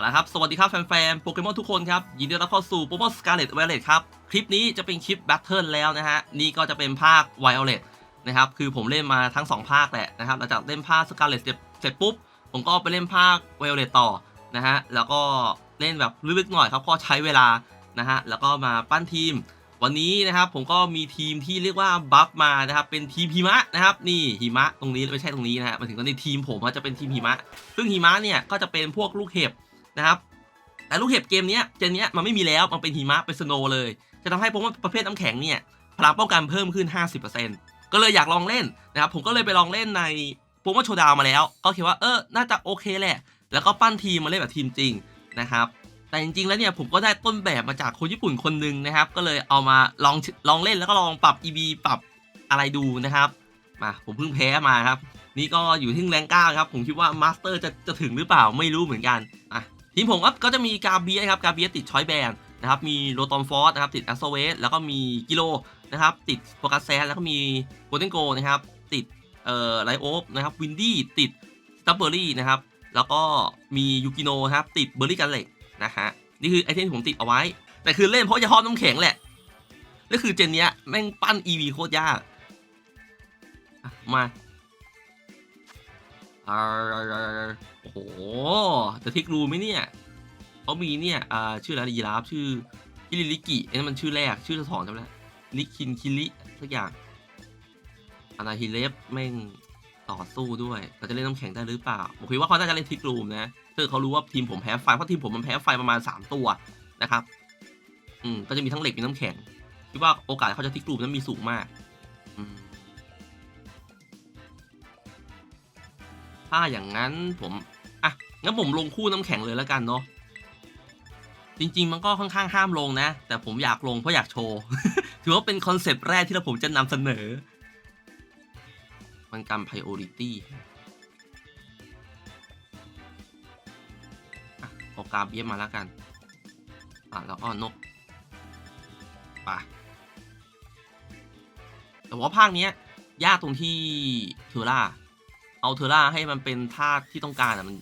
าละครับ สวัสดีครับแฟนๆ โปเกมอนทุกคนครับ ยินดีต้อนรับเข้าสู่โปเกมอนสกาเลตไวโอเลตครับ คลิปนี้จะเป็นคลิปแบทเทิลแล้วนะฮะ นี่ก็จะเป็นภาคไวโอเลตนะครับ คือผมเล่นมาทั้ง 2 ภาคแหละนะครับ หลังจากเล่นภาคสกาเลตเสร็จปุ๊บ ผมก็ไปเล่นภาคไวโอเลตต่อนะฮะ แล้วก็เล่นแบบลึกๆหน่อยครับเพราะใช้เวลานะฮะ แล้วก็มาปั้นทีม วันนี้นะครับผมก็มีทีมที่เรียกว่าบัฟมานะครับ เป็นทีมหิมะนะครับ นี่หิมะตรงนี้ไม่ใช่ตรงนี้นะฮะมาถึงตอนนี้ทีมผมอะจะเป็นทีมหิมะ ซึ่งหิมะเนี่ยก็จะเป็นพวกลูกเห็บ นะครับแต่ลูกเห็บเกมนี้เจนเนี้ยมันไม่มีแล้วมันเป็นหิมะเป็นสโนว์เลย จะทำให้ผมว่าประเภทน้ำแข็งเนี่ยพลังป้องกันเพิ่มขึ้น 50%ก็เลยอยากลองเล่นนะครับผมก็เลยไปลองเล่นในโปรโมชั่นดาวมาแล้ว ก็คิดว่าเออน่าจะโอเคแหละ แล้วก็ปั้นทีมมาเล่นแบบทีมจริงนะครับแต่จริงๆแล้วเนี่ยผมก็ได้ต้นแบบมาจากคนญี่ปุ่นคนหนึ่งนะครับ ก็เลยเอามาลองลองเล่นแล้วก็ลองปรับ EV ปรับอะไรดูนะครับมาผมเพิ่งแพ้มาครับ นี่ก็อยู่ที่แรงก้าครับ ผมคิดว่ามาสเตอร์จะจะถึงหรือเปล่าไม่รู้เหมือนกันอะ ทีมผมก็จะมีกาเบียครับกาเบียติดชอยแบนนะครับมีโรตอนฟอสนะครับติดแอสโซเวสแล้วก็มีกิโลนะครับติดโฟกัสแซนแล้วก็มีโกลเด้นโกนะครับติดเอ่อไลโอฟนะครับวินดี้ติดสตับเบอรี่นะครับแล้วก็มียูกิโนะครับติดเบอร์รี่กันเล็กนะฮะนี่คือไอเทมที่ผมติดเอาไว้ แต่คือเล่นเพราะจะฮอตน้ำแข็งแหละนี่คือเจนเนี้ยแม่งปั้น EV โคตรยากมา โอ้โหจะทิกรูไหมเนี่ยเขามีเนี่ยอ่าชื่ออะไรยีราฟชื่อคิริลิกิไอ้นั่นมันชื่อแรกชื่อสองจำได้ลิคินคิริสักอย่างอานาฮิเลฟแม่งต่อสู้ด้วยเราจะเล่นน้ำแข็งได้หรือเปล่าผมคิดว่าเขาน่าจะเล่นทิกรูมนะถ้าเขารู้ว่าทีมผมแพ้ไฟเพราะทีมผมมันแพ้ไฟประมาณ 3 ตัวนะครับ อืมก็จะมีทั้งเหล็กมีน้ำแข็งคิดว่าโอกาสเขาจะทิกรูมนั้นมีสูงมาก ถ้าอย่างนั้นผมอะงั้นผมลงคู่น้ำแข็งเลยแล้วกันเนาะจริง ๆ มันก็ค่อนข้างห้ามลงนะ แต่ผมอยากลงเพราะอยากโชว์ ถือว่าเป็นคอนเซปต์แรกที่เราผมจะนำเสนอ มันการ priority อะเอกราบเย็บมาแล้วกัน อะ แล้วก็นกไปแต่ว่าภาคเนี้ย ยากตรงที่เทอร่า เอาเทอร่าให้มันเป็นธาตุที่ต้องการอะมัน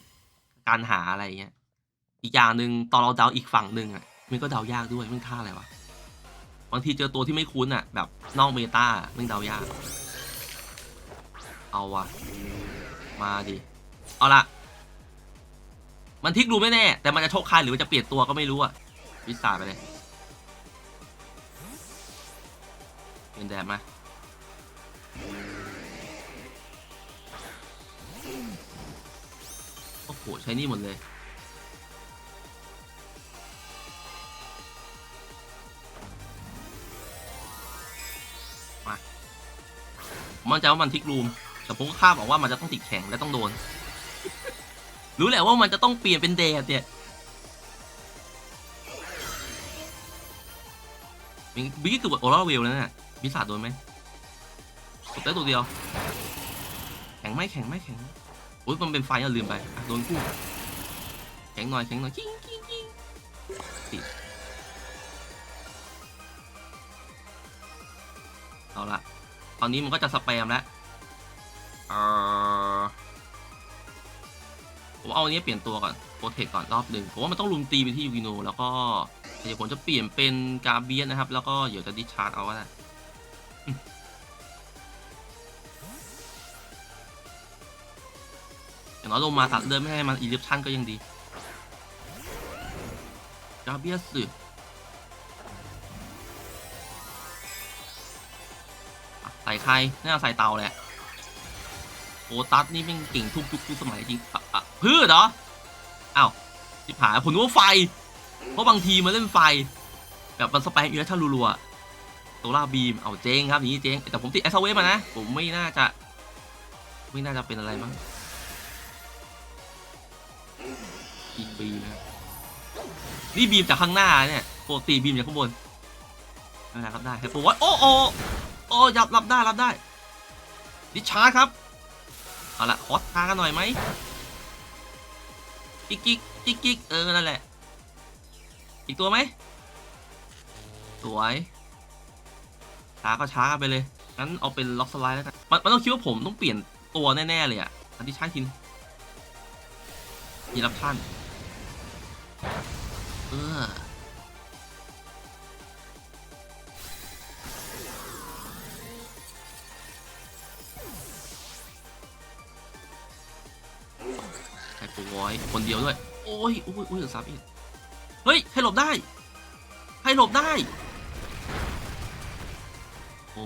การหาอะไรเงี้ย อีกอย่างหนึ่งตอนเราเดาอีกฝั่งหนึ่งอะมันก็เดายากด้วยมันท่าอะไรวะบางทีเจอตัวที่ไม่คุ้นอะแบบนอกเมตามันเดายาก เอาวะมาดิเอาละมันทิกดูไม่แน่ แต่มันจะโชคใครหรือมันจะเปลี่ยนตัวก็ไม่รู้อะวิสาไปเลยเป็นแดดมา โอ้โห ใช้นี่หมดเลย มา มันจะว่ามันทิกรูม แต่ผมก็คาดบอกว่ามันจะต้องติดแข็งและต้องโดน รู้แหละว่ามันจะต้องเปลี่ยนเป็นแดดเนี่ยบิ๊กบิ๊กคือบบโอลาเวลแล้วเนี่ยบิสาดโดนไหมกดได้ตัวเดียว แข็งไหมแข็งไหมแข็งไหม อ้ยมันเป็นไฟอะลืมไปโดนคู่แข็งหน่อยแข็งหน่อยกิ้งกิ้งกิ้งติดเอาละตอนนี้มันก็จะสแปมแล้วเออผมเอาอันนี้เปลี่ยนตัวก่อนโปรเทคก่อนรอบหนึ่งผมว่ามันต้องลุมตีไปที่ยูกิโนแล้วก็เดี๋ยวผมจะเปลี่ยนเป็นกาเบียนนะครับ แล้วก็เดี๋ยวจะดิชาร์ดเอาก็ได้ อย่างน้อยลงมาตัดเลือดไม่ให้มันอีลิปชันก็ยังดีกาเบียสอะใส่ใครน่าใส่เตาแหละโอตัสนี่แม่งเก่งทุกยุคทุกสมัยจริงอะพืชเหรออ้าวสิผายผมนึกว่าไฟ เพราะบางทีมันเล่นไฟ แบบมันสเปรย์อีลิปชันรัวๆโซล่าบีม เอาเจ๊งครับอย่างนี้เจ๊งแต่ผมติดแอสเวมานะ ผมไม่น่าจะ ไม่น่าจะเป็นอะไรมั้ง อีกบีมนะนี่บีมจากข้างหน้าเนี่ยปกติบีมจากข้างบนไม่ได้รับได้แต่ผมว่าโอ้โอ้โอ้ยับรับได้รับได้ดิชาร์ครับเอาละขอทากันหน่อยไหมกิ๊กกิ๊กกิ๊กกิ๊กเออนั่นแหละ อีกตัวไหมสวยช้าก็ช้าไปเลยงั้นเอาเป็นล็อกสไลด์แล้วกันมันมันต้องคิดว่าผมต้องเปลี่ยนตัวแน่ ๆ เลยอะอันที่ใช้ทินมีรับท่าน เออใช้โปรไว้คนเดียวด้วย โอ้ยโอ้ยโอ้ยซับอีก เฮ้ย ให้หลบได้ ให้หลบได้ โอ้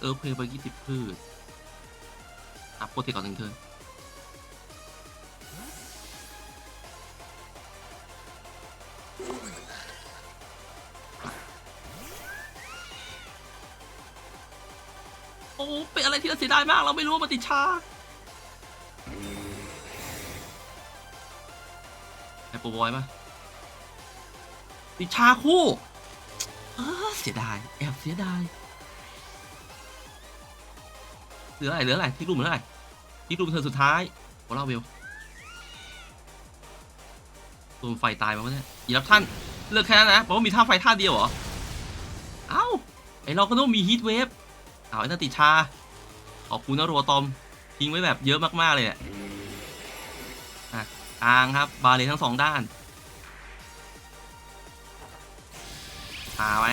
เอิร์ฟเพลย์ไปยี่สิบพืชอัพโปรเทคก่อนหนึ่งเทิร์นโอ้ เป็นอะไรที่น่าเสียดายมาก เราไม่รู้ว่ามันติดชาไอโปรบอยปะติดชาคู่ เออเสียดาย แอบเสียดาย เหลืออะไรเหลืออะไรที่กลุ่มเหลืออะไรที่กลุ่มเธอสุดท้ายโอลาเวลโดนไฟตายมาวะเนี่ยอีรับท่านเลือกแค่นั้นนะเพราะว่ามีท่าไฟท่าเดียวเหรอ เอ้าไอเราก็ต้องมีฮีทเวฟเอาไอ้นั่นติดชา ขอบคุณนะรัวตอม ทิ้งไว้แบบเยอะมาก ๆ เลยอะอะกลางครับ บาเลทั้งสองด้านพาไว้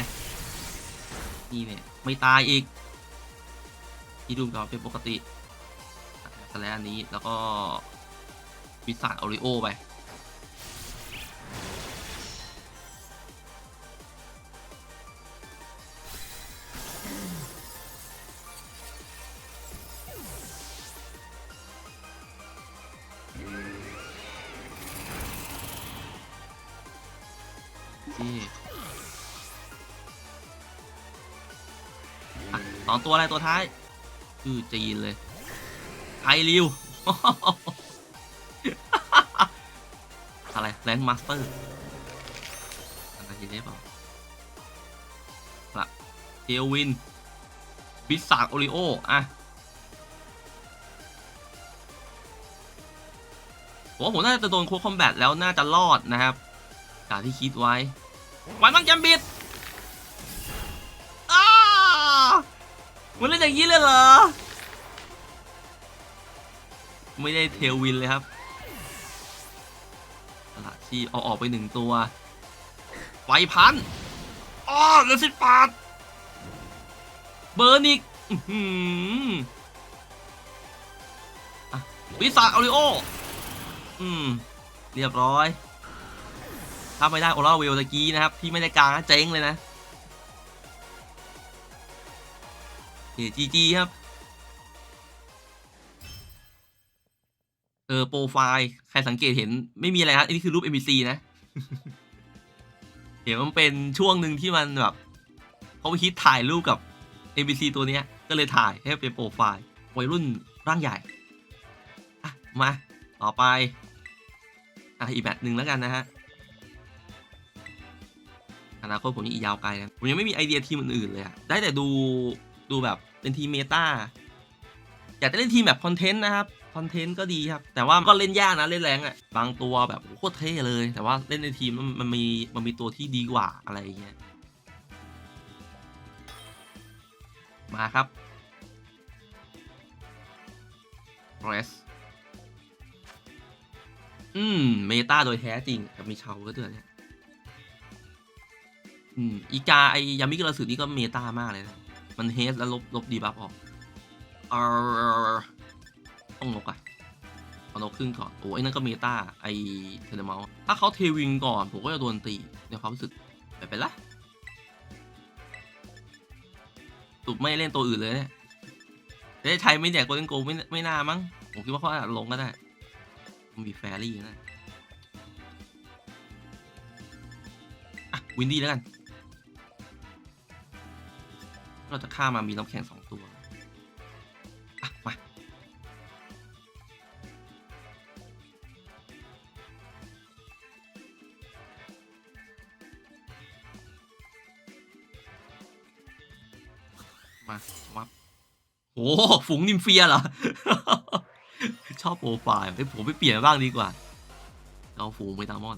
นี่เนี่ย ไม่ตายอีก ที่ดูก่อนเป็นปกติสแลนอันนี้แล้วก็วิสานออริโอไปสองตัวอะไรตัวท้าย ชื่อจีนเลยไทริว อะไรแลนด์มาสเตอร์อะไรทีนี้เปล่าละเทลวิน บิสซาร์โอริโอ อะผมว่าผมน่าจะโดนโคคอมแบทแล้วน่าจะรอดนะครับจากที่คิดไว้ วันต้องจำบิด มันเล่นอย่างนี้เลยเหรอ ไม่ได้เทลวินเลยครับตลาดชีพเอาออกไปหนึ่งตัวไฟพันอ้อเหลือสิบบาทเบอร์นิกอื้อหืออะวิสาออริโอ อืม เรียบร้อย ถ้าไม่ได้โอลาเวลตะกี้นะครับที่ไม่ได้กลางเจ๊งเลยนะ จีจีครับเออโปรไฟล์ ใครสังเกตเห็นไม่มีอะไรครับอันนี้คือรูป NPC นะเห็นมันเป็นช่วงหนึ่งที่มันแบบเขาไปคิดถ่ายรูปกับ NPC ตัวเนี้ย ก็เลยถ่ายให้เป็นโปรไฟล์วัยรุ่นร่างใหญ่อะมา ต่อไปอะอีกแบบหนึ่งแล้วกันนะฮะอนาคตผมยังอีกยาวไกลนะผมยังไม่มีไอเดียทีมอื่นๆเลยอะได้แต่ดู ดูแบบเป็นทีมเมตาอยากจะเล่นทีมแบบคอนเทนต์นะครับคอนเทนต์ก็ดีครับ แต่ว่าก็เล่นยากนะเล่นแรงอะ่ะบางตัวแบบโคตรเท่เลย แต่ว่าเล่นในทีมมันมีมันมีตัวที่ดีกว่าอะไรอย่างเงี้ยมาครับ r e s อืม เมตาโดยแท้จริงกับมีเชาก็ด้วยเนี่ยอืมอีกาไอยามิกระสือนี่ก็เมตามากเลยนะ มันเฮสแล้วลบลบดีบัฟออกเออต้องนกอะเอานกขึ้นก่อน โอ้ยนั่นก็เมตาไอเทเลมาถ้าเขาเทวิงก่อน ผมก็จะโดนตีในความรู้สึกไปเป็นละตุบไม่เล่นตัวอื่นเลยเนี่ยได้ใช้ไม่แดกโกลเด้นโกไม่ไม่น่ามั้ง ผมคิดว่าเขาอาจลงก็ได้ มันมีแฟรี่นะอะวินดี้แล้วกัน เราจะฆ่ามามีน้ำแข็งสองตัว อะ มา มาวับโอ้ฝูงนิมเฟียเหรอ ชอบโปรไฟล์เอ้ผมไปเปลี่ยนบ้างดีกว่า เอาฝูงไปตามอน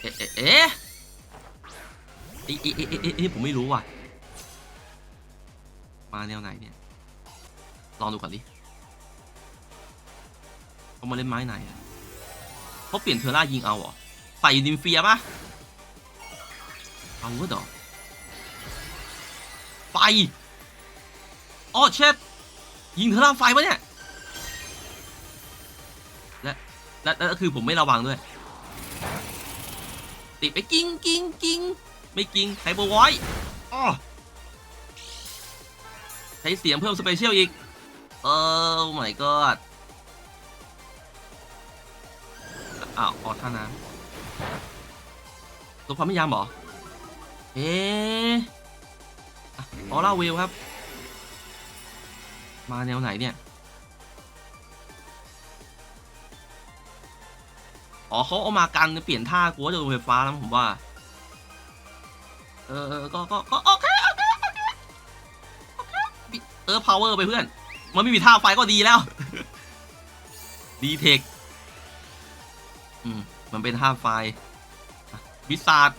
เอ๊ะเอ๊ะ อ๊ะเอ๊ะเอ๊ะเอ๊ะเอ๊ะผมไม่รู้ว่ะ มาแนวไหนเนี่ย ลองดูก่อนดิเขามาเล่นไม้ไหนอะเขาเปลี่ยนเทอร่ายิงเอาเหรอ ใส่ดิมเฟียปะเอาเวอร์ดอไฟอ๋อเช็ดยิงเทอร่าไฟปะเนี่ย และและและคือผมไม่ระวังด้วยติดไปกิ้งกิ้งกิ้ง ไม่กิงไฮเปอร์ไวอ๋อใช้เสียงเพิ่มสเปเชียลอีกเออ my god อ้าวออท่าน้ำตัวความไม่ยามหรอ เอ๊ะอะออร่าเวลครับ มาแนวไหนเนี่ย อ๋อเขาเอามากันเปลี่ยนท่ากลัวจะโดนไฟฟ้าแล้วผมว่า เออเออก็ก็ก็โอเคโอเคโอเคโอเคเออ power ไปเพื่อน มันไม่มีท่าไฟก็ดีแล้ว ดีเทคอืมมันเป็นท่าไฟวิสาด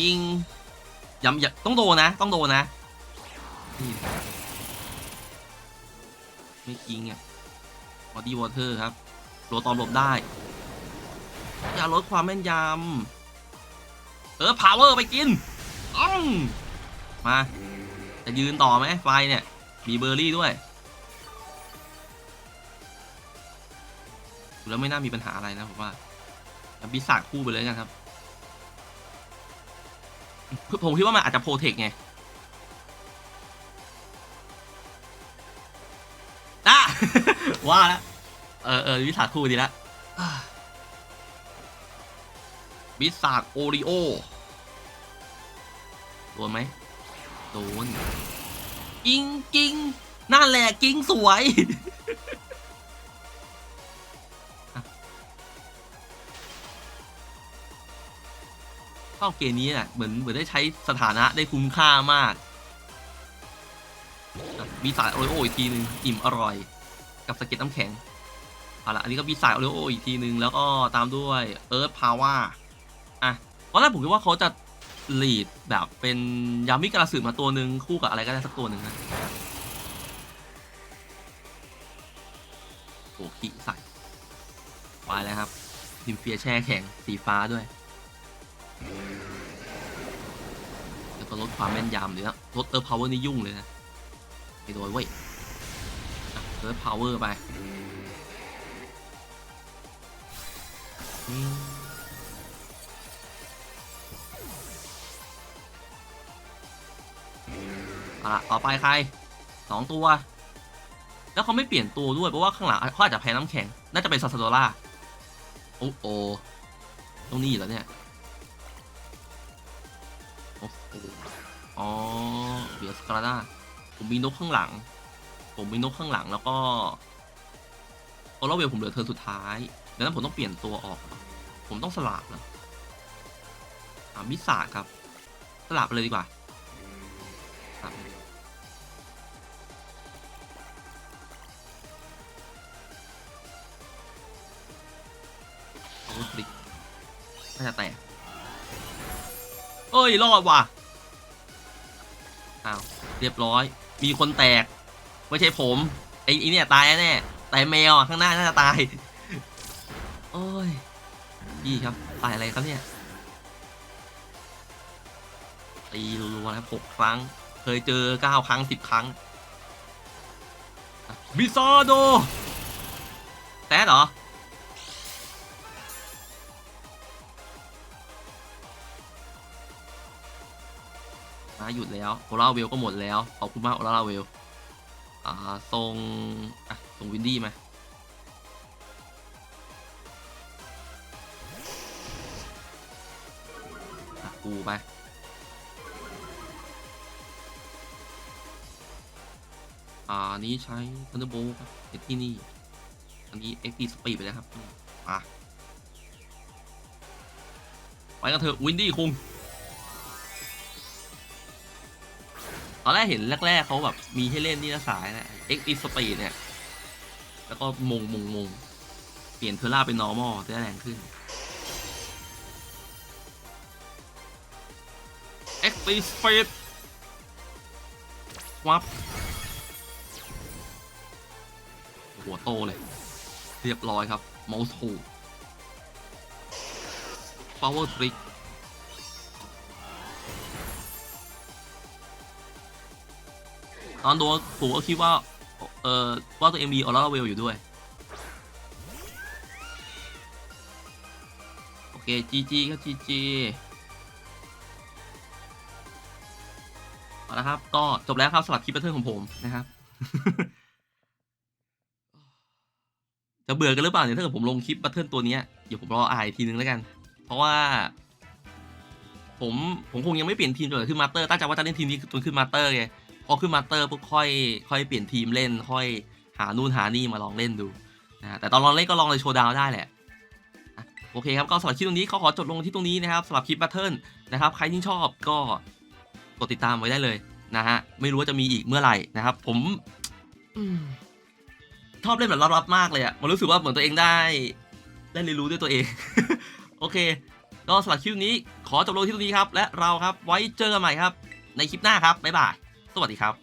ยิงย้ำต้องโดนนะ ต้องโดนนะ ไม่จริงอะบอดี้วอเตอร์ครับโรตอมหลบได้ อย่าลดความแม่นยำเออพาวเวอร์ไปกิน อง มา จะยืนต่อไหมไฟเนี่ย มีเบอร์รี่ด้วยแล้วไม่น่ามีปัญหาอะไรนะผมว่าบิสาดคู่ไปเลยกันครับ ผมคิดว่ามันอาจจะโปรเทคไงอะว่าแล้วเออเออบิสาดคู่ดีแล้วบิสาดโอริโอ โดนไหมโดนกิ้งกิ้งนั่นแหละกิ้งสวยเข้าเกมนี้น่ะเหมือนเหมือนได้ใช้สถานะได้คุ้มค่ามากอะบีสายโอริโออีกทีหนึ่งอิ่มอร่อย กับสเก็ตน้ำแข็งเอาละอันนี้ก็บีสายโอริโออีกทีหนึ่งแล้วก็ตามด้วยเอิร์ธพาวเวอร์อะตอนแรกผมคิดว่าเขาจะ ลีดแบบเป็นยามิกระสือมาตัวหนึ่งคู่กับอะไรก็ได้สักตัวหนึ่งนะโอ้ขีใส่ไปแล้วครับดิมเฟียแช่แข็งสีฟ้าด้วย แล้วก็ลดความแม่นยำเลยนะลดเออร์พาวเวอร์นี่ยุ่งเลยนะไปโดยเว้ยเออร์พาวเวอร์ไป เอาละต่อไปใครสองตัว แล้วเขาไม่เปลี่ยนตัวด้วยเพราะว่าข้างหลังเขาอาจจะแพ้น้ำแข็ง น่าจะเป็นซาซาโดล่าโอ้โอตรงนี้แล้วเนี่ยโอ้อ๋อเหลือสกาล่าผมมีนกข้างหลัง ผมมีนกข้างหลังแล้วก็โอลาเวลผมเหลือเธอสุดท้ายดังนั้นผมต้องเปลี่ยนตัวออก ผมต้องสลับนะอ่ามิสาครับ สลับไปเลยดีกว่า น่าจะแตกเอ้ย รอดว่ะ อ้าว เรียบร้อย มีคนแตก ไม่ใช่ผม ไอ้ไอ้เนี่ยตายแน่แต่แมวข้างหน้าน่าจะตาย โอ้ยพี่ครับ ตายอะไรครับเนี่ย ตีรัวๆนะครับหกครั้ง เคยเจอเก้าครั้งสิบครั้งบิซาโด แต้เหรอ มาหยุดแล้วโอลาเวลก็หมดแล้ว ขอบคุณมากโอลาเวลอ่าทรงอะทรงวินดี้มาอะปูไปอ่านี้ใช้ทันเดอร์โบครับเห็นที่นี่ อันนี้ XP Speed ไปแล้วครับอะไปกันเถอะวินดี้คุง ตอนแรกเห็นแรก ๆเขาแบบมีให้เล่นนี่นะสายนะเอ็กซ์อีสปีดเนี่ย แล้วก็มงมงมงเปลี่ยนเทอร่าเป็นนอร์มอลจะแรงขึ้นเอ็กซ์ตีสปีดวับหัวโตเลย เรียบร้อยครับ เมาส์ถูก power trick ตอนโดนผมก็คิดว่า เอ่อว่าตัวเองมีออร่าเวลอยู่ด้วย โอเค GG ครับ GG เอาละครับ ก็จบแล้วครับสำหรับคลิปแพทเทิร์นของผมนะครับ จะเบื่อกันหรือเปล่าเนี่ยถ้าเกิดผมลงคลิปแพทเทิร์นตัวนี้ยเดี๋ยวผมรออานอีกทีนึงแล้วกัน เพราะว่า ผมผมคงยังไม่เปลี่ยนทีมจนขึ้นมาสเตอร์ตั้งใจว่าจะเล่นทีมนี้จนขึ้นมาสเตอร์ไง พอขึ้นมาสเตอร์ปุ๊บค่อยค่อยเปลี่ยนทีมเล่นค่อยหานู่นหานี่มาลองเล่นดูนะแต่ตอนลองเล่นก็ลองเลยโชว์ดาวน์ได้แหละอะโอเคครับก็สำหรับคลิปตรงนี้เขาขอจบลงที่ตรงนี้นะครับสำหรับคลิปแพทเทิร์นนะครับใครที่ชอบก็กดติดตามไว้ได้เลยนะฮะไม่รู้ว่าจะมีอีกเมื่อไหร่นะครับผมอืมชอบเล่นแบบลับๆมากเลยอะมันรู้สึกว่าเหมือนตัวเองได้ได้เรียนรู้ด้วยตัวเอง โอเค ก็สำหรับคลิปนี้ขอจบลงที่ตรงนี้ครับ และเราครับไว้เจอกันใหม่ครับ ในคลิปหน้าครับบ๊ายบาย สวัสดีครับ